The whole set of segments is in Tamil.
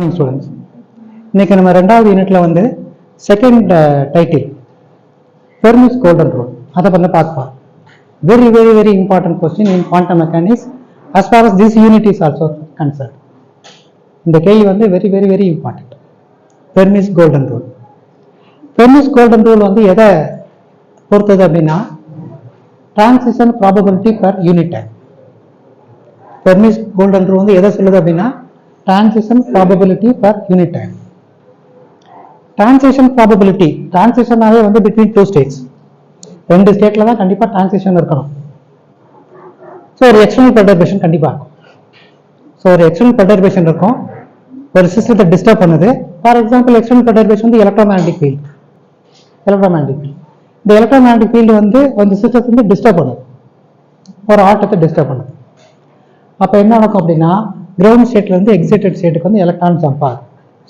மார்னிங் ஸ்டூடெண்ட்ஸ் இன்றைக்கி நம்ம ரெண்டாவது யூனிட்ல வந்து second title Fermi's golden rule அதை பற்றி பார்க்கலாம் very very very important question in quantum mechanics as far as this unit is also concern இந்த கேள்வி வந்து very very very important Fermi's golden rule Fermi's golden rule வந்து எதை பொறுத்தது அப்படின்னா transition probability per unit time Fermi's golden rule வந்து எதை சொல்லுது அப்படின்னா transition probability per unit time transition probability டிரான்சிஷனாவே வந்து பிட்வீன் டூ ஸ்டேட்ஸ் ரெண்டு ஸ்டேட்ல தான் கண்டிப்பா டிரான்சிஷன் இருக்கணும். ஸோ ஒரு எக்ஸ்டர்னல் பெர்டர்பேஷன் கண்டிப்பா இருக்கும். ஸோ ஒரு எக்ஸ்டர்னல் பெர்டர்பேஷன் இருக்கும். ஒரு சிஸ்டத்தை டிஸ்டர்ப் பண்ணுது. ஃபார் எக்ஸாம்பிள் எக்ஸ்டர்னல் பெர்டர்பேஷன் வந்து எலக்ட்ரோமேட்டிக் ஃபீல்ட் எலக்ட்ரோமேட்டிக் ஃபீல்ட் இந்த எலக்ட்ரோமேட்டிக் ஃபீல்டு வந்து வந்து சிஸ்டத்தை வந்து டிஸ்டர்ப் பண்ணுது. ஒரு ஆட்டத்தை டிஸ்டர்ப் பண்ணுது. அப்போ என்ன நடக்கும் அப்படின்னா கிரவுண்ட் ஸ்டேட்லேருந்து எக்ஸைட்டட் ஸ்டேட்டுக்கு வந்து electrons jump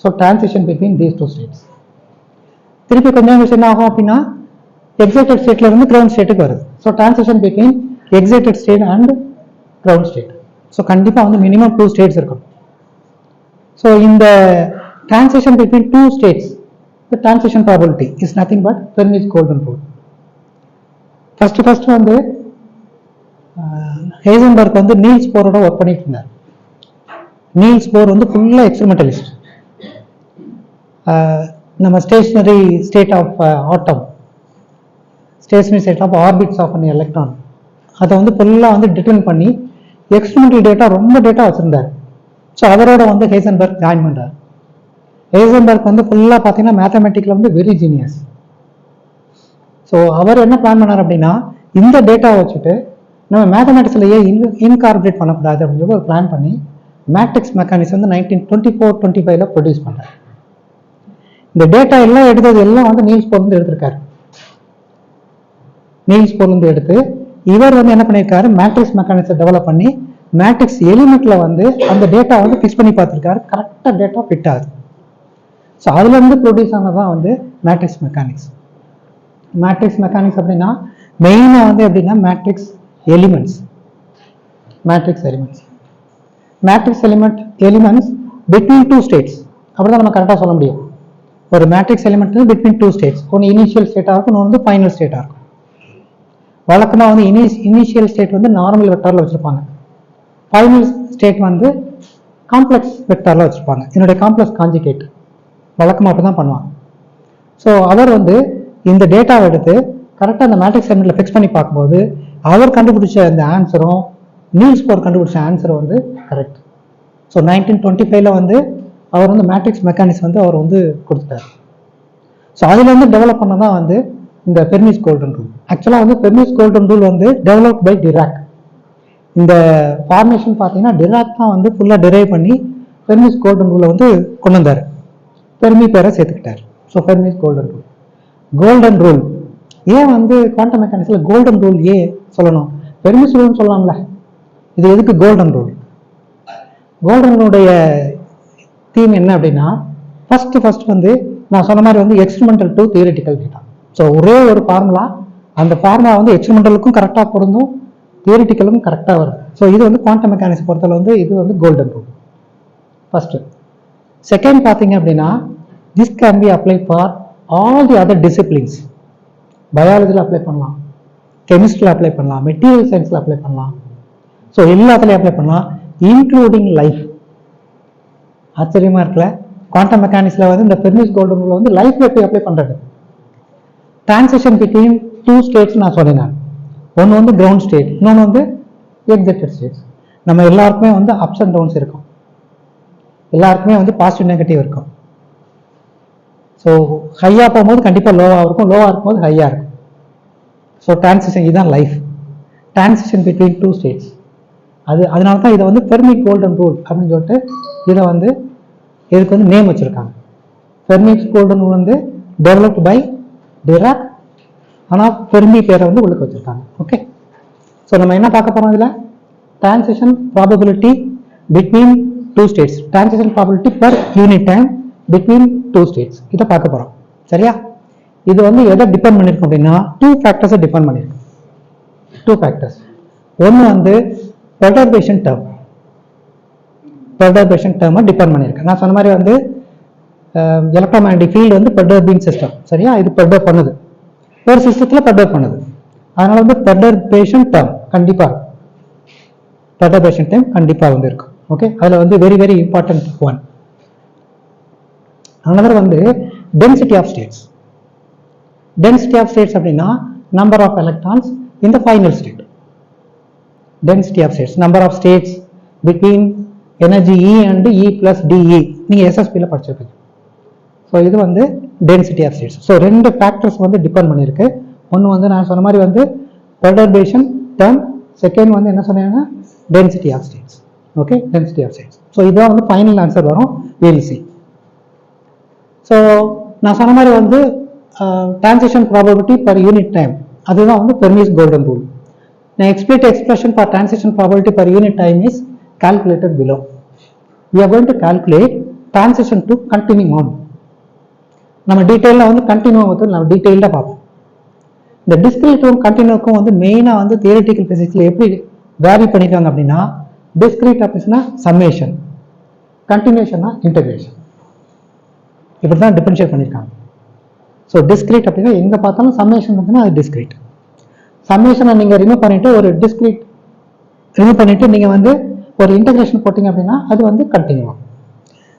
so transition between these two states திருப்பி கொஞ்சம் விஷயம் என்ன ஆகும் அப்படின்னா எக்ஸைட்டட் ஸ்டேட்லேருந்து கிரவுண்ட் ஸ்டேட்டுக்கு வருது. So transition between excited state and ground state so கண்டிப்பாக வந்து மினிமம் டூ ஸ்டேட்ஸ் இருக்கும் ஸோ இந்த transition between two states the transition probability is nothing but Fermi's golden rule first first வந்து ஹேசன்பர்க் வந்து நீல்ஸ் போரோட ஒர்க் பண்ணிட்டு இருந்தார். நீல்ஸ் போர் வந்து ஃபுல்லாக எக்ஸ்பெரிமெண்டலிஸ்ட் நம்ம stationary state of atom stationary state of orbits of an electron அதை வந்து ஃபுல்லாக வந்து டிட்டர்ன் பண்ணி எக்ஸ்பெரிமெண்டல் டேட்டா ரொம்ப டேட்டா வச்சுருந்தார். ஸோ அவரோட வந்து ஹேசன்பர்க் ஜாயின் பண்ணுறார் ஹேசன்பர்க் வந்து ஃபுல்லாக பார்த்தீங்கன்னா மேத்தமெட்டிக்கில் வந்து வெரி ஜீனியஸ் ஸோ அவர் என்ன பிளான் பண்ணார் அப்படின்னா இந்த டேட்டா வச்சுட்டு நம்ம மேத்தமெட்டிக்ஸ்லையே இன் இன்கார்பரேட் பண்ணக்கூடாது அப்படின்னு சொல்லி ஒரு பிளான் பண்ணி மேட்ரிக்ஸ் மெக்கானிக்ஸ் வந்து நைன்டீன் டுவெண்ட்டி ஃபோர் டுவெண்ட்டி ஃபைவ்ல ப்ரொடியூஸ் பண்ணுறாரு இந்த டேட்டா எல்லாம் எடுத்தது எல்லாம் வந்து நீல்ஸ் போர்லேருந்து எடுத்திருக்காரு. நீல்ஸ் போர்லேருந்து எடுத்து இவர் வந்து என்ன பண்ணியிருக்காரு? மேட்ரிக்ஸ் மெக்கானிக்ஸை டெவலப் பண்ணி மேட்ரிக்ஸ் எலிமெண்ட்ல வந்து அந்த டேட்டா வந்து ஃபிக்ஸ் பண்ணி பார்த்துருக்காரு. கரெக்டாக டேட்டா ஃபிட் ஆகுது. ஸோ அதுலேருந்து ப்ரொடியூஸ் ஆனதான் வந்து மேட்ரிக்ஸ் மெக்கானிக்ஸ் மேட்ரிக்ஸ் மெக்கானிக்ஸ் அப்படின்னா மெயினாக வந்து எப்படின்னா matrix elements matrix elements matrix element elements between two states அப்படி தான் நம்ம கரெக்டாக சொல்ல முடியும். ஒரு matrix element between two states ஒன்று இனிஷியல் ஸ்டேட்டாக இருக்கும் இன்னொன்று வந்து ஃபைனல் ஸ்டேட்டாக இருக்கும். வழக்கமாக வந்து இனி இனிஷியல் ஸ்டேட் வந்து நார்மல் வெக்டாரில் வச்சுருப்பாங்க. ஃபைனல் ஸ்டேட் வந்து காம்ப்ளெக்ஸ் வெக்டாரில் வச்சுருப்பாங்க. என்னுடைய காம்ப்ளெக்ஸ் காஞ்சிகேட் வழக்கமாக அப்படி தான் பண்ணுவாங்க. ஸோ அவர் வந்து இந்த டேட்டாவை எடுத்து கரெக்டாக அந்த மேட்ரிக்ஸ் எலிமெண்ட்டில் ஃபிக்ஸ் பண்ணி பார்க்கும்போது அவர் கண்டுபிடிச்ச அந்த ஆன்சரும் நியூஸ் போர் கண்டுபிடிச்ச ஆன்சர் வந்து கரெக்ட் ஸோ நைன்டீன் டுவெண்ட்டி ஃபைவ்ல வந்து அவர் வந்து மேட்ரிக்ஸ் மெக்கானிக்ஸ் வந்து அவர் வந்து கொடுத்துட்டார் ஸோ அதுலேருந்து டெவலப் பண்ண தான் வந்து இந்த பெர்மிஸ் கோல்டன் ரூல் ஆக்சுவலாக வந்து பெர்மிஸ் கோல்டன் ரூல் வந்து டெவலப் பை டிராக் இந்த ஃபார்மேஷன் பார்த்தீங்கன்னா டிராக் தான் வந்து ஃபுல்லாக டிரைவ் பண்ணி பெர்மிஸ் கோல்டன் ரூலை வந்து கொண்டு வந்தார். பெர்மி பேரை சேர்த்துக்கிட்டார். So Fermi's golden rule golden rule ஏன் வந்து குவாண்டம் மெக்கானிக்ஸில் கோல்டன் ரூல் ஏன் சொல்லணும்? பெர்மிஸ் ரூல்னு சொல்லலாம்ல இது எதுக்கு கோல்டன் ரூல் கோல்டனுடைய தீம் என்ன அப்படின்னா ஃபர்ஸ்ட் ஃபர்ஸ்ட் வந்து நான் சொன்ன மாதிரி வந்து experimental to theoretical data so ஒரே ஒரு ஃபார்முலா அந்த ஃபார்முலா வந்து எக்ஸ்பெரிமெண்டலுக்கும் கரெக்டாக பொருந்தும் தியரிட்டிக்கலும் கரெக்டாக வரும். ஸோ இது வந்து குவாண்டம் மெக்கானிக்ஸ் பொறுத்தவரை வந்து இது வந்து கோல்டன் ரூல் ஃபர்ஸ்ட் செகண்ட் பார்த்தீங்க அப்படின்னா this can be apply for all the other disciplines பயாலஜியில் apply பண்ணலாம். கெமிஸ்ட்ரியில் அப்ளை பண்ணலாம். மெட்டீரியல் சயின்ஸில் அப்ளை பண்ணலாம். ஸோ எல்லாத்துலேயும் அப்ளை பண்ணலாம். இன்க்ளூடிங் லைஃப் ஆச்சரியமாக இருக்கல குவாண்டம் மெக்கானிக்ஸில் வந்து இந்த பெர்மிஸ் கோல்டன் ரூல் வந்து லைஃப் எப்படி அப்ளை பண்ணுறது டிரான்சிஷன் பிட்வீன் டூ ஸ்டேட்ஸ் நான் சொன்னேன் ஒன்று வந்து கிரவுண்ட் ஸ்டேட் இன்னொன்று வந்து எக்ஸிட்டட் ஸ்டேட்ஸ் நம்ம எல்லாருக்குமே வந்து அப்ஸ் அண்ட் டவுன்ஸ் இருக்கும். எல்லாருக்குமே வந்து பாசிட்டிவ் நெகட்டிவ் இருக்கும். ஸோ ஹையாக போகும்போது கண்டிப்பாக லோவாக இருக்கும். லோவாக இருக்கும்போது ஹையாக இருக்கும். ஸோ டிரான்சிஷன் இதுதான் life transition between two states அது அதனால தான் இதை வந்து பெர்மி கோல்டன் ரூல் அப்படின்னு சொல்லிட்டு இதை வந்து இதுக்கு வந்து நேம் வச்சுருக்காங்க. பெர்மிக்ஸ் கோல்டன் ரூல் வந்து டெவலப்டு பை டிராக் ஆனால் பெர்மி பேரை வந்து உள்ளுக்கு வச்சுருக்காங்க. ஓகே ஸோ நம்ம என்ன பார்க்க போகிறோம் இதில்? Transition probability between two states transition probability per unit time between two states இதை பார்க்க போகிறோம் சரியா? இது வந்து எதை டிபெண்ட் பண்ணியிருக்கும் அப்படின்னா டூ ஃபேக்டர்ஸை டிபெண்ட் பண்ணியிருக்கும் டூ ஃபேக்டர்ஸ் ஒன்று வந்து பெர்டர்பேஷன் டேர்ம் பெர்டர்பேஷன் டேர்மை டிபெண்ட் பண்ணியிருக்கேன். நான் சொன்ன மாதிரி வந்து எலக்ட்ரோமேக்னடிக் ஃபீல்டு வந்து பெர்டர்பிங் சிஸ்டம் சரியா? இது பெர்டர் பண்ணுது. ஒரு சிஸ்டத்தில் பெர்டர் பண்ணுது. அதனால வந்து பெர்டர்பேஷன் டேர்ம் கண்டிப்பாக பெர்டர்பேஷன் டைம் கண்டிப்பாக வந்து இருக்கும். ஓகே அதில் வந்து very very important one another வந்து density of states density of states அப்படின்னா நம்பர் ஆஃப் எலக்ட்ரான்ஸ் இந்த final state density of states number of states between energy E and E plus d E நீங்கள் எஸ்எஸ்பியில் படிச்சிருக்கீங்க படிச்சிருப்பீங்க. ஸோ இது வந்து டென்சிட்டி ஆஃப் ஸ்டேட்ஸ் ஸோ ரெண்டு ஃபேக்டர்ஸ் வந்து டிபெண்ட் பண்ணியிருக்கு. ஒன்று வந்து நான் சொன்ன மாதிரி வந்து பெர்டர்பேஷன் டேர்ம் செகண்ட் வந்து என்ன சொன்னீங்கன்னா density of states okay density of states so இதுதான் வந்து ஃபைனல் ஆன்சர் வரும். விஎல்சி ஸோ நான் சொன்ன மாதிரி வந்து transition probability per unit time அதுதான் வந்து பெர்மிஸ் கோல்டன் ரூல் நான் explicit expression for transition probability per unit time is calculated below. We are going to calculate transition to continuum. நம்ம டீட்டெயிலில் வந்து கண்டினியூம் வந்து நம்ம டீட்டெயில்டாக பார்ப்போம். இந்த டிஸ்கிரிட்டும் கண்டினியூக்கும் வந்து மெயினாக வந்து தியரிட்டிக்கல் பிசிக்ஸில் எப்படி வேரி பண்ணியிருக்காங்க அப்படின்னா டிஸ்கிரிட் அப்படின்னா சம்மேஷன் கண்டினியூஷன்னா இன்டகிரேஷன் இப்படி தான் டிஃபரன்ஷியேட் பண்ணியிருக்காங்க ஸோ டிஸ்கிரிட் அப்படின்னா எங்கே பார்த்தாலும் சம்மேஷன் வந்துன்னா அது டிஸ்கிரிட் சம்மேஷனை நீங்கள் ரிமூவ் பண்ணிவிட்டு ஒரு டிஸ்கிரீட் ரிமூவ் பண்ணிவிட்டு நீங்கள் வந்து ஒரு இன்டகிரேஷன் போட்டிங்க அப்படின்னா அது வந்து கண்டினியூம்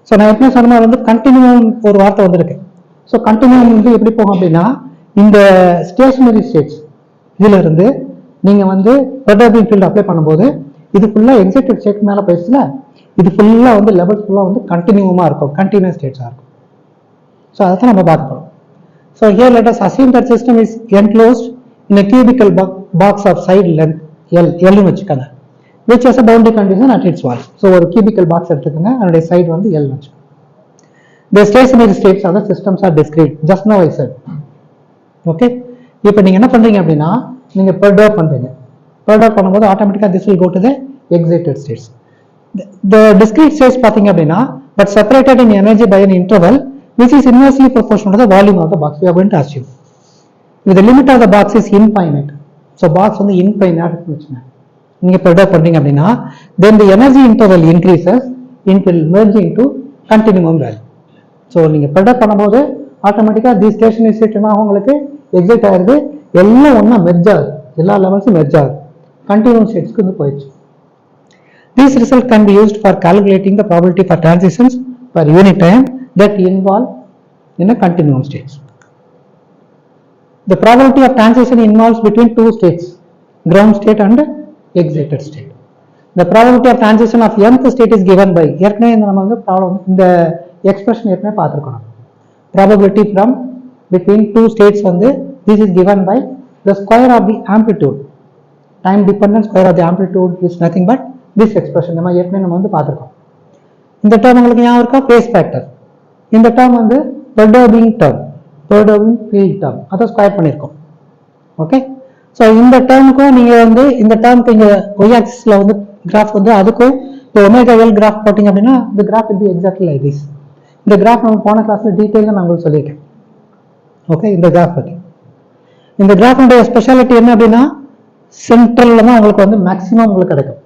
ஸோ நான் எப்படி சொன்ன மாதிரி வந்து கண்டினியூம் ஒரு வார்த்தை வந்திருக்கு. ஸோ கண்டினியூம் வந்து எப்படி போகும் அப்படின்னா இந்த ஸ்டேஷனரி ஸ்டேட்ஸ் இதிலிருந்து நீங்கள் வந்து பெர்டர்பிங் ஃபீல்டு அப்ளை பண்ணும்போது இது ஃபுல்லாக எக்ஸிக்யூட் ஸ்டேட் மேலே போயிடுச்சுல இது ஃபுல்லாக வந்து லெவல் ஃபுல்லாக வந்து கண்டினியூமாக இருக்கும் கண்டினியூஸ் ஸ்டேட்ஸாக இருக்கும். ஸோ அதை தான் நம்ம பார்க்க போகிறோம் so here let us us that system is enclosed இந்த cubical box of side length L Lனு வச்சுக்கோங்க which has a boundary condition at its wall so ஒரு cubical box எடுத்துக்கோங்க அதனுடைய சைடு வந்து L வச்சுக்கோங்க the stationary states of the systems are discrete just now I said okay இப்போ நீங்கள் என்ன பண்ணுறீங்க அப்படின்னா நீங்கள் பர்டோ பண்ணுறீங்க பெர்டோ பண்ணும்போது ஆட்டோமேட்டிக்கா this will go to the excited states the discrete states பார்த்தீங்க அப்படின்னா but separated in energy by an interval which is inversely proportional to the volume of the box we are to assume இந்த limit of the box is infinite so box வந்து இன்பைனட் வச்சுங்க நீங்கள் ப்ரெடர் பண்ணீங்க அப்படின்னா then the energy interval increases in will merging to continuum value so நீங்கள் ப்ரெடர் பண்ணும்போது ஆட்டோமேட்டிக்காக தி ஸ்டேஷன் ஸ்டேட்னா உங்களுக்கு எக்ஸிட் ஆகுது எல்லாம் ஒன்றா மெர்ஜ் எல்லா லெவல்ஸும் மெர்ஜ் கண்டினியூம் ஸ்டேட்ஸ்க்கு வந்து போயிடுச்சு these result can be used for calculating the probability for transitions for unit time that involve in a continuum states The probability of transition involves between two states, ground state and excited state. The probability of transition of nth state is given by ஏற்கனவே இந்த நம்ம வந்து ப்ராப்ளம் இந்த எக்ஸ்பிரஷன் ஏற்கனவே பார்த்துருக்கோம் நம்ம. probability from between two states வந்து this is given by the square of the amplitude time dependent square of the amplitude is nothing but this expression நம்ம ஏற்கனவே நம்ம வந்து பார்த்துருக்கோம் இந்த டேர்ம் உங்களுக்கு ஞாபகம் இருக்கா ஃபேஸ் ஃபேக்டர் இந்த டேர்ம் வந்து perturbing term perturbing field term அதை ஸ்கொயர் பண்ணியிருக்கோம் ஓகே ஸோ இந்த டேர்முக்கும் நீங்கள் வந்து இந்த டேர்முக்கு இங்கே ஒய் ஆக்சிஸில் வந்து கிராஃப் வந்து அதுக்கும் இப்போ ஒமேகா எல் கிராஃப் போட்டிங்க அப்படின்னா இந்த graph will be exactly like இந்த கிராஃப் நம்ம போன கிளாஸில் டீட்டெயிலாக நான் உங்களுக்கு சொல்லியிருக்கேன். ஓகே இந்த கிராஃப் பற்றி இந்த கிராஃபினுடைய ஸ்பெஷாலிட்டி என்ன அப்படின்னா சென்ட்ரலில் தான் உங்களுக்கு வந்து மேக்ஸிமம் உங்களுக்கு கிடைக்கும்.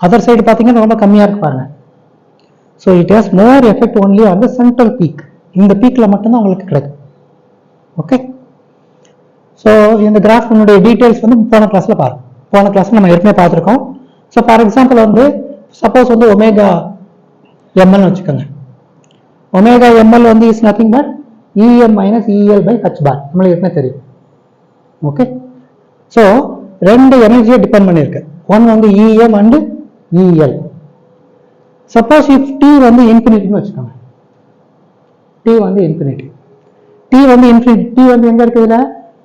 அதர் சைடு பார்த்தீங்கன்னா ரொம்ப கம்மியாக இருக்கு பாருங்க. So it has more effect only on the central peak இந்த பீக்கில் மட்டும்தான் உங்களுக்கு கிடைக்கும். ஓகே ஸோ இந்த கிராஃபினுடைய டீட்டெயில்ஸ் வந்து போன கிளாஸில் பாருங்க. போன கிளாஸில் நம்ம ஏற்கனவே பார்த்துருக்கோம். ஸோ ஃபார் எக்ஸாம்பிள் வந்து சப்போஸ் வந்து ஒமேகா எம்எல்னு வச்சுக்கோங்க. ஒமேகா எம்எல் வந்து is nothing but EM minus EL by H bar நம்மளுக்கு ஏற்கனவே தெரியும். ஓகே ஸோ ரெண்டு எனர்ஜியை டிபெண்ட் பண்ணியிருக்கு. ஒன் வந்து EM and EL suppose if T வந்து இன்ஃபினிட்டின்னு வச்சுக்கோங்க. டி வந்து இன்ஃபினிட்டி டி வந்து இன்ஃபினிட் டி வந்து எங்க இருக்குதுல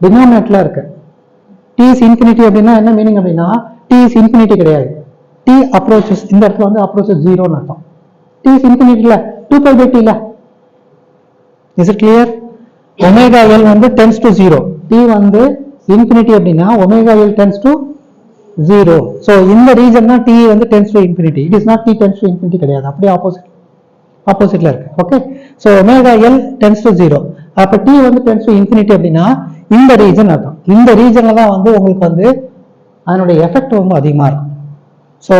டினாமினேட்டில் இருக்கு. டி இஸ் இன்ஃபினிட்டி அப்படின்னா என்ன மீனிங் அப்படின்னா டி இஸ் இன்ஃபினிட்டி கிடையாது. டி அப்ரோச்சஸ் இந்த இடத்துல வந்து அப்ரோச்சஸ் ஜீரோன்னு அர்த்தம். டி இஸ் இன்ஃபினிட்டியில் டூ பை பை டில is it clear omega L வந்து டென்ஸ் டு ஜீரோ டி வந்து இன்ஃபினிட்டி அப்படின்னா omega L tends to zero so இந்த ரீசன் தான் டி வந்து tends to infinity it is not T tends to infinity கிடையாது. அப்படியே ஆப்போசிட் ஆப்போசிட்ல இருக்கு. Okay so omega L tends to zero அப்போ டி வந்து டென்ஸ் டு இன்ஃபினிட்டி அப்படின்னா இந்த ரீஜன் அர்த்தம் இந்த ரீஜனில் தான் வந்து உங்களுக்கு வந்து அதனுடைய எஃபெக்ட் ரொம்ப அதிகமாக இருக்கும் so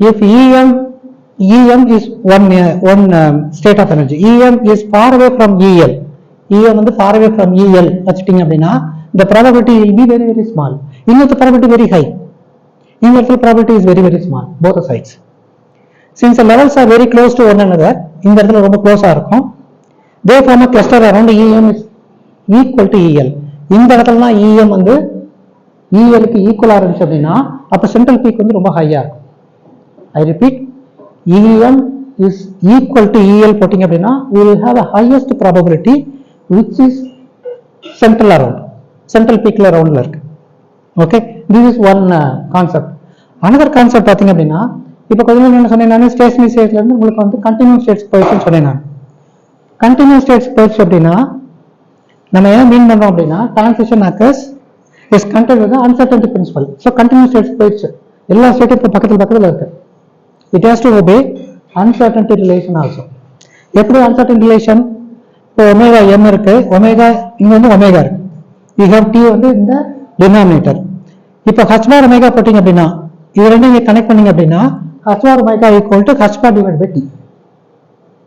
if EM EM is one one state of energy EM is far away from EL EM வந்து ஃபார் அவே ஃப்ரம் இஎல் வச்சுட்டீங்க அப்படின்னா இந்த probability will be very very small இன்னொரு ப்ராபபிலிட்டி வெரி ஹை இந்த இடத்துல probability is very very small both sides since levels are very close to one another இந்த இடத்துல ரொம்ப க்ளோஸாக இருக்கும் they form a cluster around EM is equal to EL இந்த இடத்துலலாம் இஎம் வந்து இஎலுக்கு ஈக்குவலாக இருந்துச்சு அப்படின்னா அப்போ சென்ட்ரல் பீக் வந்து ரொம்ப ஹையாக இருக்கும் I repeat EM is equal to EL போட்டிங்க அப்படின்னா will have a highest probability which is central around central பீக்கில் அரௌண்டில் இருக்கு okay this is one concept another concept பார்த்தீங்க அப்படின்னா இப்போ கொஞ்சம் என்ன சொன்னேன் நான் ஸ்டேஷனரி ஸ்டேட்லேருந்து உங்களுக்கு வந்து கண்டினியூ ஸ்டேட்ஸ் போயிடுச்சுன்னு சொன்னேன் நான் கண்டினியூஸ் ஸ்டேட் போயிடுச்சு அப்படின்னா நம்ம என்ன மீன் பண்றோம் அப்படின்னா transition occurs is content with uncertainty principle so continuous states போயிடுச்சு. எல்லா ஸ்டேட்டும் இப்போ பக்கத்தில் பக்கத்தில் இருக்கு. It has to obey uncertainty relation also எப்படி அன்சர்டன் ரிலேஷன் இப்போ ஒமேகா எம் இருக்கு. ஒமேகா இங்க வந்து ஒமேகா இருக்கு. யூ ஹவ் டி வந்து இந்த டினாமினேட்டர் இப்போ ஹச் பார் ஒமேகா போட்டீங்க அப்படின்னா இது ரெண்டும் இங்க கனெக்ட் பண்ணீங்க அப்படின்னா H bar omega equal to H bar divide by T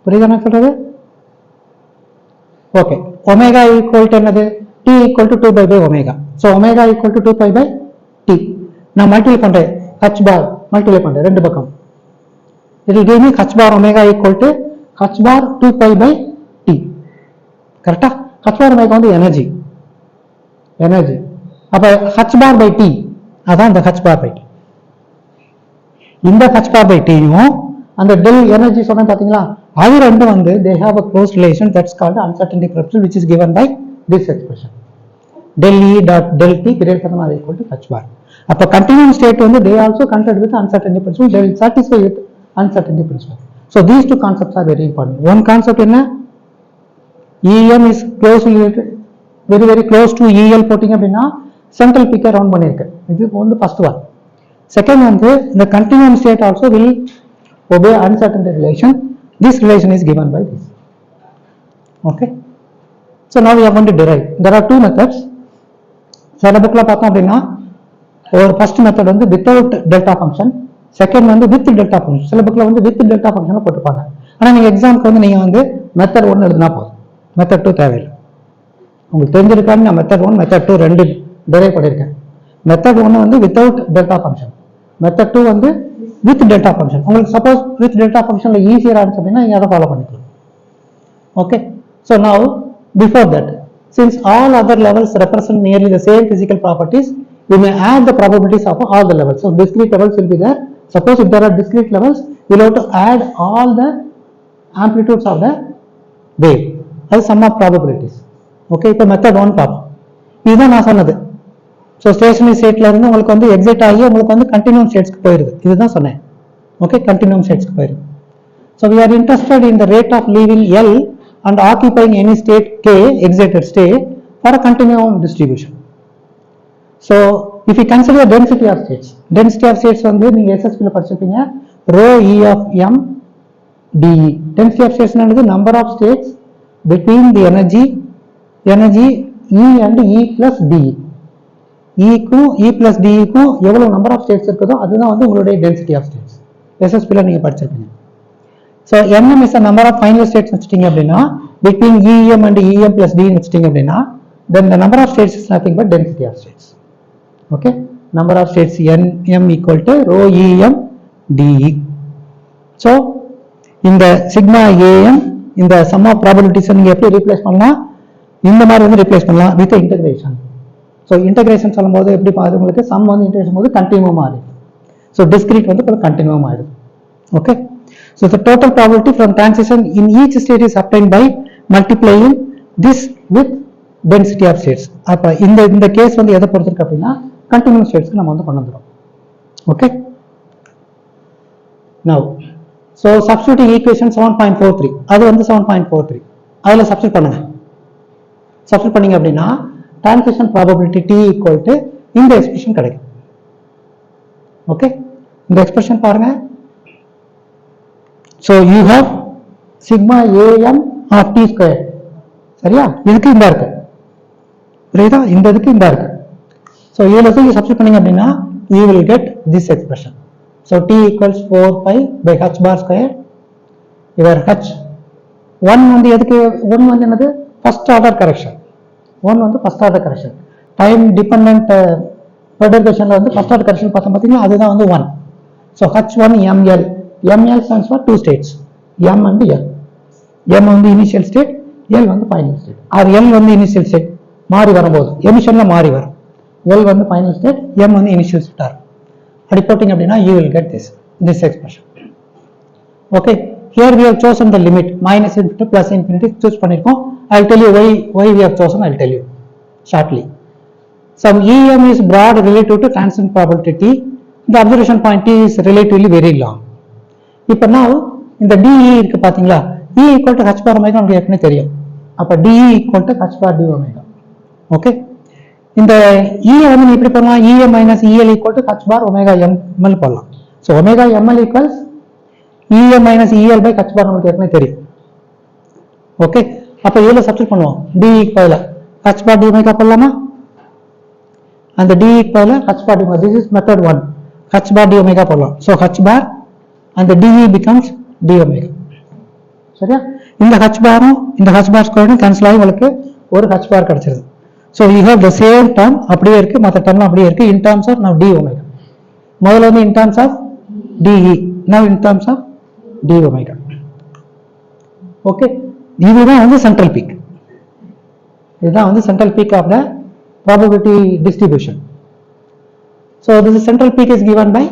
புரியுதா நான் சொல்றது? ஓகே ஒமேகா ஈக்குவல் டு என்னது? T equal to two pi by omega so omega equal to two pi by T நான் மல்டிப்ளை பண்றேன். ஹச் பார் மல்டிப்ளை பண்ணுறேன் ரெண்டு பக்கம். இதில் கேமி H bar omega bar omega H bar two bar 2 pi by கரெக்டா ஹச் பார் ஒமேகா வந்து எனர்ஜி எனர்ஜி அப்போ ஹச் பார் பை டி அதான் இந்த ஹச் பார் பை டி இந்த ஹச் பார் பை டியும் அந்த டெல் எனர்ஜி சொன்னேன் பார்த்தீங்களா அது ரெண்டும் வந்து they have a close relation that's called uncertainty profession which is given by this expression del E dot del T greater or equal to H bar அப்போ கண்டினியூ ஸ்டேட் வந்து they also consider with uncertainty principle they will satisfy with uncertainty principle so these two concepts are very important one concept என்ன EM is close very very close to EL போட்டிங்க அப்படின்னா சென்ட்ரல் பிக்கை ரவுண்ட் பண்ணியிருக்கு இது வந்து ஃபர்ஸ்ட் ஒன் செகண்ட் வந்து இந்த continue state also will obey uncertainty relation This relation is given by this. Okay. So now we are going to derive. There are two methods. சில புக்கில் பார்த்தோம் அப்படின்னா ஒரு ஃபர்ஸ்ட் மெத்தட் வந்து வித்தவுட் டெல்டா ஃபங்க்ஷன் செகண்ட் வந்து வித் டெல்டா ஃபங்க்ஷன் சில புக்கில் வந்து வித் டெல்டா ஃபங்க்ஷனை போட்டுப்பாங்க ஆனால் நீங்கள் எக்ஸாம்க்கு வந்து நீங்கள் வந்து மெத்தட் ஒன்று எழுதினா போதும் மெத்தட் டூ தேவையில்லை உங்களுக்கு தெரிஞ்சிருக்கான்னு நான் மெத்தட் ஒன் மெத்தட் டூ ரெண்டு டெரைவ் பண்ணியிருக்கேன் மெத்தட் ஒன்று வந்து without delta function method two வந்து வித் டெல்டா ஃபங்க்ஷன் உங்களுக்கு சப்போஸ் வித் டெல்டா ஃபங்க்ஷனில் ஈஸியாக இருந்துச்சு அப்படின்னா நீங்கள் அதை ஃபாலோ பண்ணிக்கலாம் Okay. So now, before that, since all other levels represent nearly the same physical properties, you may add the probabilities of all the levels. So discrete levels will be there. Suppose if there are discrete levels, you will have to add all the amplitudes of the wave. அது sum of probabilities. Okay, இப்போ மெத்தட் ஒன் பார்ப்போம் இதுதான் நான் சொன்னது ஸோ ஸ்டேஷனரி ஸ்டேட்ல இருந்து உங்களுக்கு வந்து எக்ஸிட் ஆகி உங்களுக்கு வந்து கண்டினியூம் ஸ்டேட்ஸ்க்கு போயிருது இதுதான் சொன்னேன் ஓகே கண்டினியூம் ஸ்டேட்ஸ்க்கு போயிருது so we are interested in the rate of leaving L and occupying any state K excited state for a continuum distribution so if you consider density of states, density of states வந்து நீங்கள் SSPல படிச்சிருப்பீங்க rho E of m dE. density of states என்னது number of states between the energy energy E and E plus DE இக்கும் E plus டிஇக்கும் எவ்வளோ நம்பர் ஆஃப் ஸ்டேட்ஸ் இருக்குதோ அதுதான் வந்து உங்களுடைய டென்சிட்டி ஆஃப் ஸ்டேட்ஸ் எஸ்எஸ்பியில் நீங்கள் படிச்சிருக்கீங்க so MM is number of final states வச்சுட்டீங்க அப்படின்னா between EM and EM plus D வச்சுட்டீங்க அப்படின்னா then the number of states is nothing but density of states okay number of states NM equal to rho EM DE so இந்த சிக்மா ஏஎம் இந்த சம் ஆஃப் ப்ராபபிலிட்டிஸை நீங்கள் எப்படி ரீப்ளேஸ் பண்ணலாம் இந்த மாதிரி வந்து ரீப்ளேஸ் பண்ணலாம் வித் இன்டகிரேஷன் ஸோ இன்டகிரேஷன் சொல்லும்போது எப்படி பாருது உங்களுக்கு சம் வந்து இன்டகிரேஷன் போது கண்டினியூவாக மாறுது ஸோ டிஸ்கிரீட் வந்து கண்டினியூவாக மாறுது okay so the total property from transition in each state is obtain by multiplying this with density of states அப்போ இந்த இந்த கேஸ் வந்து எதை பொறுத்திருக்கு அப்படின்னா கண்டினியூஸ் ஸ்டேட்ஸ்க்கு நம்ம வந்து கொண்டு வந்துடும் okay now so substituting equation seven point four three அது வந்து செவன் பாயிண்ட் ஃபோர் த்ரீ அதில் சப்ஸ்டியூட் பண்ணுங்க சப்ஸ்டியூட் பண்ணீங்க அப்படின்னா transition probability t equal to இந்த எக்ஸ்பிரஷன் கிடைக்கும். ஓகே இந்த எக்ஸ்பிரஷன் பாருங்க. So you have sigma am of t square. சரியா? இதுக்கு இந்த இருக்கு. புரியுதா? இந்த இதுக்கு இந்த இருக்கு. ஸோ இதில் தூக்கி சப்ஸ்டிட் பண்ணீங்க அப்படின்னா you will get this expression. So T equals 4 pi by h bar square. Your h. 1 வந்து எதுக்கு? 1 வந்து என்னது? ஃபர்ஸ்ட் ஆர்டர் கரெக்ஷன் ஒன் வந்து first order correction time depend பெர்டர்பேஷன்ல வந்து ஃபஸ்ட் ஆர்டர் கரெக்ஷன் பார்த்தோம் பார்த்தீங்கன்னா அதுதான் வந்து one so H one ML ML stands for two states M and L M வந்து இனிஷியல் ஸ்டேட் எல் வந்து ஃபைனல் ஸ்டேட் அது எல் வந்து இனிஷியல் ஸ்டேட் மாறி வரும்போது. எமிஷன்ல மாறி வரும். எல் வந்து ஃபைனல் ஸ்டேட் எம் வந்து இனிஷியல் ஸ்டேட் அப்படி போட்டிங்க அப்படின்னா you will get this this expression okay here we have chosen the limit minus infinity plus infinity choose பண்ணிருக்கோம் i'll tell you why why we have chosen i'll tell you shortly some em is broad relative to transient probability t the observation point t is relatively very long இப்ப now இந்த de இருக்கு பாத்தீங்களா e equal to h bar omega உங்களுக்கு ஏற்கனவே தெரியும் அப்ப de equal to h bar d omega okay இந்த e ஐ வந்து நீ எப்படி பண்ணலாம் e minus el equal to h bar omega ml போடலாம் so omega ml equals EM minus EL by Kutch bar நமக்கு ஏற்கனவே தெரியும் ஓகே அப்போ இதில் சப்ஸ்டிட் பண்ணுவோம் டிஇக்கு பதில் கட்ச் பார் டி மேக்கப் அந்த டிஇக்கு பதில் catch for the this is method one catch for the makeup so catch for அந்த டிஇ பிகம்ஸ் டி சரியா இந்த ஹச் பாரும் இந்த ஹச் பார் ஸ்கொயரும் கேன்சல் ஆகி உங்களுக்கு ஒரு ஹச் பார் கிடைச்சிருது so you have the same term அப்படியே இருக்கு மற்ற டேர்ம்லாம் அப்படியே இருக்கு in terms of now D omega முதல்ல வந்து in terms of DE now in terms of d omega okay இதுதான் வந்து சென்ட்ரல் பீக் இதுதான் வந்து central peak of the probability distribution so this central peak is given by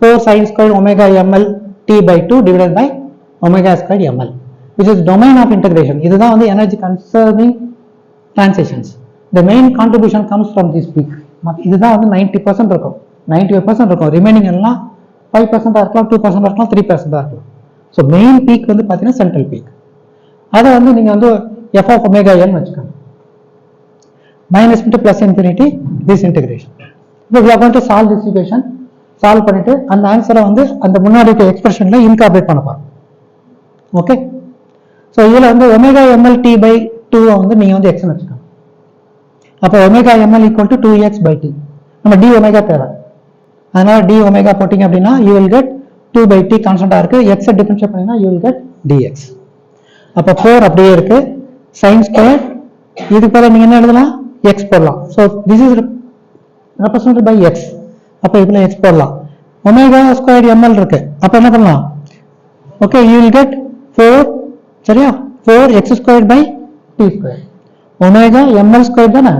4 sin squared omega ml t by 2 divided by omega squared ml which is domain of integration. இதுதான் வந்து energy conserving transitions. The main contribution comes from this peak. மத்த- இதுதான் வந்து 90% பர்சன்ட் இருக்கும். 95% பர்சன்ட் இருக்கும். ரிமைனிங் எல்லாம் ஃபைவ் பர்சன்டாக இருக்கலாம் டூ பர்சன்டாக இருக்கலாம் த்ரீ பர்சன்டாக இருக்கலாம். ஸோ மெயின் பீக் வந்து பார்த்தீங்கன்னா சென்ட்ரல் பீக் அதை வந்து நீங்கள் வந்து எஃப் ஆஃப் ஒமேகா என் வச்சுக்கோங்க. Minus into plus infinity this integration இப்போ we are going to solve solve பண்ணிட்டு அந்த ஆன்சரை வந்து அந்த முன்னாடி இருக்க எக்ஸ்பிரஷனில் இன்கார்பரேட் பண்ண போகிறோம் ஓகே ஸோ இதில் வந்து ஒமேகா எம்எல் டி பை டூவை வந்து நீங்கள் வந்து எக்ஸ்னு வச்சுக்கோங்க. அப்போ omega ML equal to two X by T நம்ம டி ஒமேகா தேவை. அதனால் டி ஒமேகா போட்டிங்க அப்படின்னா you will get two by T கான்ஸ்டன்டா இருக்கு. எக்ஸை டிஃபரன்ஷியேட் பண்ணீங்கன்னா யூ வில் கெட் டிஎக்ஸ் அப்போ ஃபோர் அப்படியே இருக்கு. சைன் ஸ்கொயர் இதுக்கு பதிலா நீங்க என்ன எழுதலாம்? எக்ஸ் போடலாம். So this is represent by X அப்போ இதுல எக்ஸ் போடலாம். ஒமேகா ஸ்கொயர் எம்எல் இருக்கு. அப்போ என்ன பண்ணலாம்? Okay you will get four சரியா? Four X square by T square omega ML square தானே?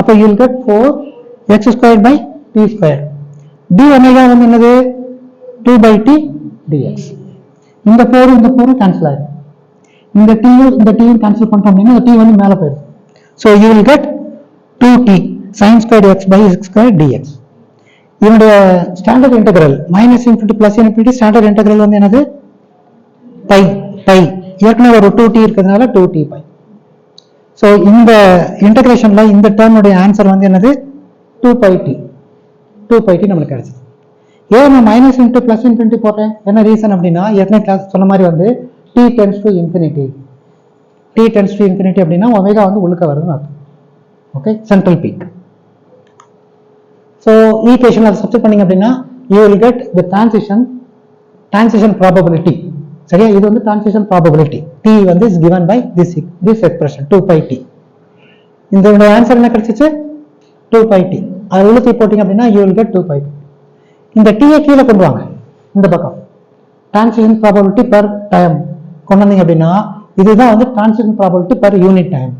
அப்போ you will get four X square by T square D omega வந்து என்னது? டூ பை டி டிஎக்ஸ் இந்த ஃபோர் இந்த ஃபோர் கேன்சல் ஆயிடும் இந்த டீயும் இந்த டீயும் கேன்சல் பண்ணிட்டோம் அப்படின்னா இந்த டி வந்து மேலே போயிடும் so you will get two T sine square X by X square DX இதனுடைய standard integral minus infinity plus infinity standard integral வந்து என்னது? பை பை ஏற்கனவே ஒரு டூ டி இருக்கிறதுனால டூ டி பை ஸோ இந்த இன்டகிரேஷன்ல இந்த டேர்முடைய ஆன்சர் வந்து என்னது? Two pi T two pi T நம்மளுக்கு கிடைச்சது. ஏன் நான் மைனஸ் இன்ட்டு ப்ளஸ் இன்ஃபினிட்டி போடுறேன் என்ன ரீசன் அப்படின்னா ஏற்கனவே கிளாஸ் சொன்ன மாதிரி வந்து T tends to infinity T tends to infinity அப்படின்னா ஒமேகா வந்து உழுக்க வருதுன்னு அர்த்தம். Okay central peak so equation அதை சப்ஸ்ட் பண்ணீங்க அப்படின்னா you will get the transition transition probability சரியா? இது வந்து டிரான்சிஷன் ப்ராபபிலிட்டி டி வந்து is given by this this expression two pi T இந்த ஆன்சர் என்ன கிடைச்சிச்சு? டூ பை டி அதை உளுத்தி போட்டிங்க அப்படின்னா you will get two pi இந்த டீயை கீழே கொண்டு வாங்க. இந்த பக்கம். டிரான்சிஷன் ப்ராபபிலிட்டி பர் டைம் கொண்டு வந்தீங்க அப்படின்னா இதுதான் வந்து transition probability per unit time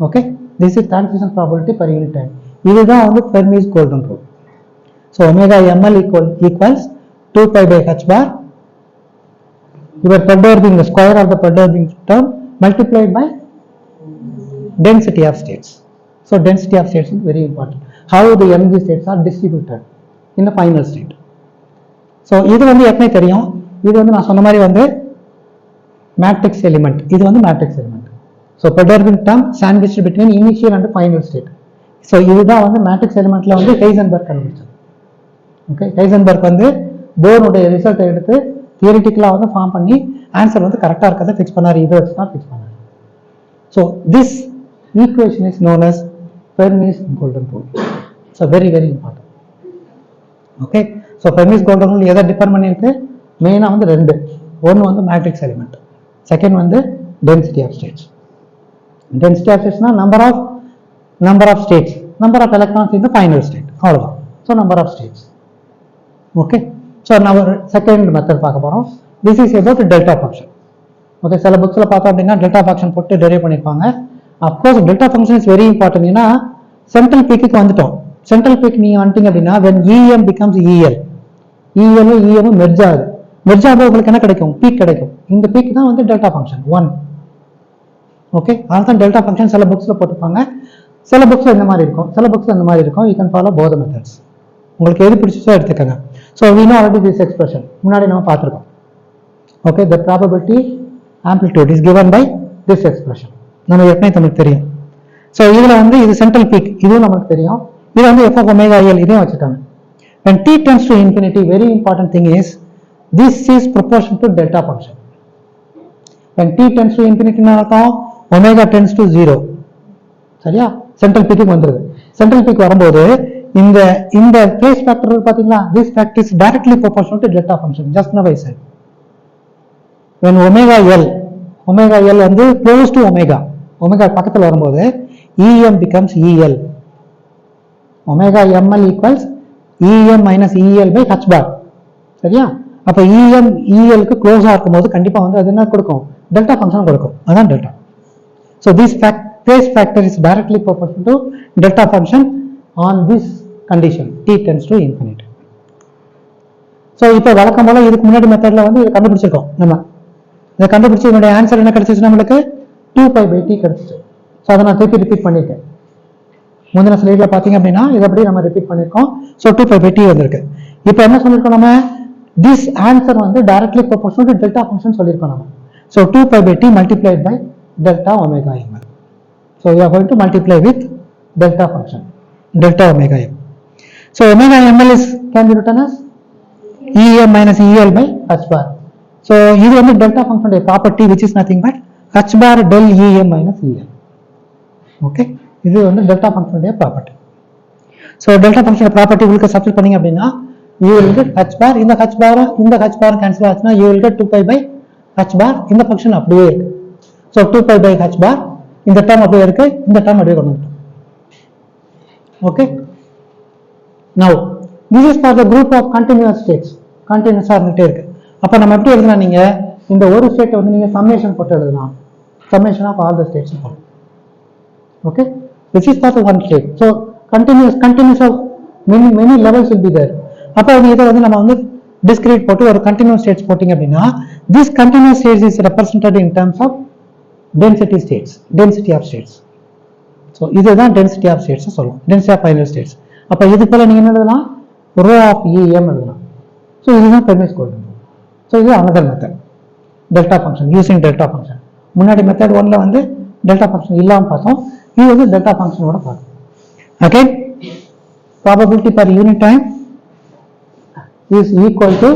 okay this is transition probability per unit time இதுதான் வந்து Fermi's golden rule so omega ML equal equals two pi by H bar your perturbing the square of the perturbing term multiplied by density of states. So density of states is very important. How the energy states are distributed. இந்த ஃபைனல் ஸ்டேட் ஸோ இது வந்து ஏற்கனவே தெரியும். இது வந்து நான் சொன்ன மாதிரி வந்து மேட்ரிக்ஸ் எலிமெண்ட் இது வந்து matrix element so perturbing term sandwich between initial and final state so இதுதான் வந்து மேட்ரிக்ஸ் எலிமெண்ட்ல வந்து ஹைசன்பர்க் கண்டுபிடிச்சது. ஓகே ஹைசன்பர்க் வந்து போர்னுடைய ரிசல்ட்டை எடுத்து தியரிட்டிக்கலாக வந்து ஃபார்ம் பண்ணி ஆன்சர் வந்து கரெக்டாக இருக்கிறத ஃபிக்ஸ் பண்ணார். இதை வச்சு தான் ஃபிக்ஸ் பண்ணார். So this equation is known as Fermi's golden rule so very very important okay so Fermi's golden rule எதை டிபெண்ட் பண்ணியிருக்கு? மெயினாக வந்து ரெண்டு. ஒன்று வந்து மேட்ரிக்ஸ் எலிமெண்ட் செகண்ட் வந்து density of states density of ஸ்டேட்ஸ்னா number of number of states number of electrons இந்த ஃபைனல் ஸ்டேட் அவ்வளோதான் so number of states okay so நம்ம செகண்ட் மெத்தட் பார்க்க போகிறோம் this is about delta function okay சில புக்ஸில் பார்த்தோம் அப்படின்னா டெல்டா ஃபங்க்ஷன் போட்டு டெரைவ் பண்ணியிருப்பாங்க. Of course delta function is very important ஏன்னா சென்ட்ரல் பீக்குக்கு வந்துட்டோம். சென்ட்ரல் பீக் நீங்கள் வந்துட்டீங்க அப்படின்னா when EM becomes EL EL EM merge ஆகுது. மெர்ஜ் ஆகும்போது உங்களுக்கு என்ன கிடைக்கும்? பீக் கிடைக்கும். இந்த பீக் தான் வந்து டெல்டா ஃபங்க்ஷன் ஒன் ஓகே அதுதான் டெல்டா ஃபங்க்ஷன் சில புக்ஸில் போட்டிருப்பாங்க. சில புக்ஸில் இந்த மாதிரி இருக்கும். சில புக்ஸில் இந்த மாதிரி இருக்கும். You can follow both methods உங்களுக்கு எது பிடிச்சோ எடுத்துக்கோங்க. So we know already this expression முன்னாடி நம்ம பார்த்துருக்கோம். Okay the probability amplitude is given by this expression நம்ம ஏற்கனவே நமக்கு தெரியும். ஸோ இதில் வந்து இது சென்ட்ரல் பீக் இதுவும் நமக்கு தெரியும். இது வந்து எஃப் ஆஃப் ஒமேகா எல் இதையும் வச்சுட்டாங்க when t tends to infinity very important thing is this is proportion to delta function when t tends to infinity னா அர்த்தம் omega tends to 0 சரியா சென்ட்ரல் பீக்கு வந்துருது சென்ட்ரல் பீக் வரும்போது இந்த இந்த ஃபேஸ் ஃபேக்டர் பாத்தீங்களா this fact is directly proportional to delta function just now I said when omega l omega l வந்து close to omega omega பக்கத்துல வரும்போது em becomes el omega ML equals EM minus EL by h bar சரியா? அப்ப இஎம் இஎலுக்கு க்ளோஸா இருக்கும் இருக்கும்போது கண்டிப்பா வந்து அது என்ன கொடுக்கும்? டெல்டா ஃபங்க்ஷன் கொடுக்கும். அதான் delta so this fact phase factor is directly proportional to function on on condition t tends to to infinity so இப்போ வழக்கம் போல இதுக்கு முன்னாடி மெத்தடில் வந்து இதை கண்டுபிடிச்சிருக்கோம் நம்ம. இதை கண்டுபிடிச்சி என்னுடைய ஆன்சர் என்ன கிடைச்சிச்சு நம்மளுக்கு? டூ பை பை டி கிடைச்சிச்சு. ஸோ அதை நான் திருப்பி ரிப்பீட் பண்ணியிருக்கேன் முந்தின ஸ்லைடில் பார்த்தீங்க அப்படின்னா இதை அப்படியே நம்ம ரிப்பீட் பண்ணியிருக்கோம் so two pi pi t வந்திருக்கு. இப்போ என்ன சொல்லியிருக்கோம் நம்ம? திஸ் ஆன்சர் வந்து directly proportional to delta function சொல்லியிருக்கோம் நம்ம. So two pi pi t multiplied by delta omega m so you are going to multiply with delta function delta omega m so omega ML is can be written as EM minus EL by H bar. So இது வந்து delta function உடைய property which is nothing but H bar del EM minus EL. Okay? இது வந்து delta ஃபங்க்ஷனுடைய property so delta function property உங்களுக்கு சப்ஸ்ட் பண்ணீங்க அப்படின்னா you will get h bar இந்த ஹச் பார் இந்த ஹச் பார் கேன்சல் ஆச்சுன்னா you will get two pi pi h bar இந்த ஃபங்க்ஷன் அப்படியே இருக்கு so two pi pi h bar இந்த டேர்ம் அப்படியே இருக்கு இந்த டேர்ம் அப்படியே கொண்டு வந்துட்டோம் okay now this is for the group of continuous states கண்டினியூஸாக இருந்துகிட்டே இருக்கு அப்போ நம்ம எப்படி எழுதலாம் நீங்க இந்த ஒரு ஸ்டேட்டை வந்து நீங்க சம்மேஷன் போட்டு எழுதலாம் summation of all the states okay which is for the one state. So continuous continuous of many many levels will be there. அப்போ அது இதை வந்து நம்ம வந்து discrete போட்டு ஒரு கண்டினியூஸ் ஸ்டேட்ஸ் போட்டீங்க அப்படின்னா this continuous states is represented in terms of density states density of states so இதுதான் டென்சிட்டி ஆஃப் ஸ்டேட்ஸ் சொல்லுவோம் டென்சிட்டி ஆஃப் ஃபைனல் ஸ்டேட்ஸ் அப்போ இது போல நீங்க என்ன எழுதலாம்? ரோ ஆஃப் இஎம் எழுதலாம். ஸோ இதுதான் பெர்மிஸ் கோல்டன் ஸோ இது another method delta function using delta function முன்னாடி மெத்தட் ஒன்ல வந்து டெல்டா ஃபங்க்ஷன் இல்லாமல் பார்த்தோம். இது வந்து டெல்டா ஃபங்க்ஷனோட பார்த்தோம் okay probability per unit time is equal to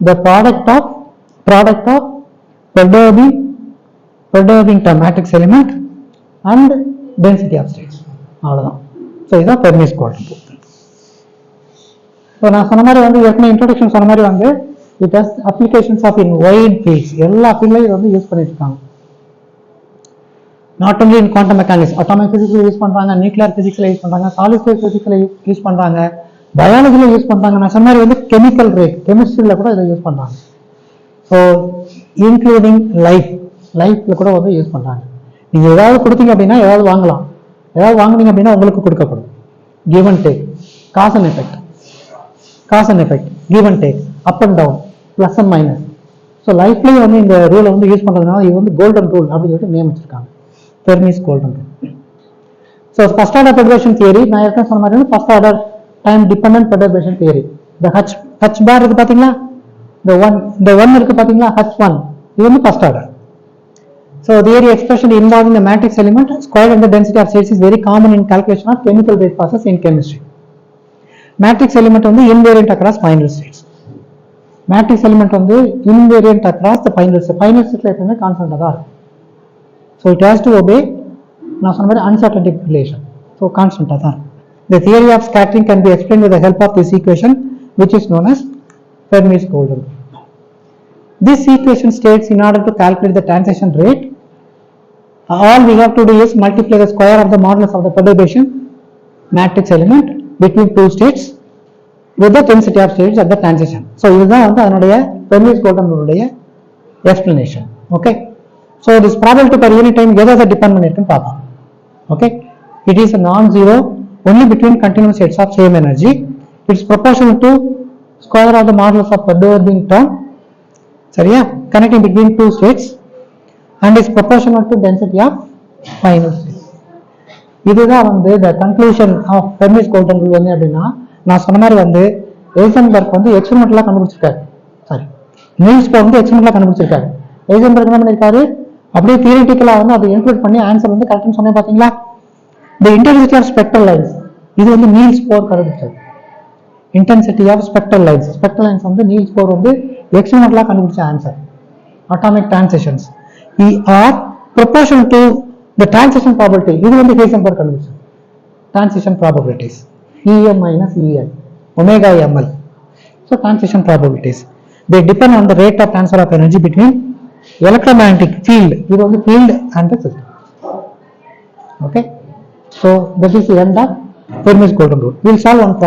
the product of product of perturbing perturbing term matrix element and density of states. So இதுதான் பெர்மிஸ் குவாலிட்டி ஸோ நான் சொன்ன மாதிரி வந்து ஏற்கனவே இன்ட்ரோடக்ஷன் சொன்ன மாதிரி வந்து it has applications of in wide fields எல்லா ஃபீல்ட்லையும் வந்து யூஸ் பண்ணிட்டு இருக்காங்க. Not only in quantum mechanics atomic பிசிக்ஸ்ல use பண்றாங்க நியூக்ளியர் பிசிக்ஸ்ல யூஸ் பண்றாங்க சாலிட் ஸ்டேட் பிசிக்ஸ்ல யூஸ் பண்றாங்க பயாலஜில யூஸ் பண்றாங்க. நான் சொன்ன மாதிரி வந்து கெமிக்கல் ரேட் கெமிஸ்ட்ரியில கூட இதை யூஸ் பண்றாங்க. ஸோ இன்க்ளூடிங் லைஃப் லைஃப்ல கூட வந்து யூஸ் பண்றாங்க. நீங்க ஏதாவது கொடுத்தீங்க அப்படின்னா ஏதாவது வாங்கலாம். ஏதாவது வாங்குனீங்க அப்படின்னா உங்களுக்கு கொடுக்கப்படும். Give and take cause and effect cause and effect give and take up and down plus and minus so லைஃப்லேயே வந்து இந்த ரூலை வந்து யூஸ் பண்ணுறதுனால இது வந்து கோல்டன் ரூல் அப்படின்னு சொல்லிட்டு நேம் வச்சிருக்காங்க Fermi's gold so first order perturbation theory நான் ஏற்கனவே சொன்ன மாதிரி first order time depend perturbation theory இந்த ஹச் ஹச் பார் இருக்கு பார்த்தீங்களா இந்த ஒன் இந்த ஒன் இருக்கு பார்த்தீங்களா ஹச் ஒன் இது வந்து first order so theory expression involving the matrix element square and density of sites is very common in calculation of chemical phase process in chemistry matrix element வந்து invariant across final states matrix element வந்து invariant across final state final ஸ்டேட்ல எப்பவுமே கான்ஸ்டன்டாக தான் இருக்கும் So it has to obey நான் சொன்ன மாதிரி uncertainty relation. So constant தான் இருக்கும். The theory of scattering can be explained with the help of this equation which is known as Fermi's golden rule. This equation states in order to calculate the transition rate, all we have to do is multiply the square of the modulus of the perturbation matrix element between two states with the density of states at the transition. So இதுதான் வந்து அதனுடைய Fermi's golden rule உடைய explanation. Okay. So it is probability per unit time எதை அதை டிபெண்ட் பார்ப்போம் okay it is non zero only between continuous sets of same energy it's proportion to square of the models of perturbing term சரியா connecting between two states and is proportional to density of final states இதுதான் வந்து the conclusion of Fermi's golden rule வந்து அப்படின்னா நான் சொன்ன மாதிரி வந்து ஏசன்பர்க் வந்து எக்ஸ்பெரிமெண்ட்லாம் கண்டுபிடிச்சிருக்காரு சாரி நியூஸ்பர்க் வந்து எக்ஸ்பெரிமெண்ட்லாம் கண்டுபிடிச்சிருக்காரு ஏசன்பர்க் என்ன பண்ணியிருக்காரு அப்படியே தியரிட்டிக்கலாக வந்து அதை இன்க்ளூட் பண்ணி ஆன்சர் வந்து கரெக்டுன்னு சொன்னேன் பார்த்தீங்களா the intensity of spectral lines இது வந்து நீல் ஸ்கோர் கண்டுபிடிச்சது intensity of spectral lines spectral lines வந்து நீல் ஸ்கோர் வந்து எக்ஸ்பெரிமெண்டலாக கண்டுபிடிச்ச answer atomic transitions are proportion to the transition property இது வந்து ஹேசன்பர்க் கண்டுபிடிச்சது transition probabilities EM minus EL omega ML so transition probabilities they depend on the rate of transfer of energy between electromagnetic field இது வந்து field and the system okay so that is the end of Fermi's golden rule we'll solve one problem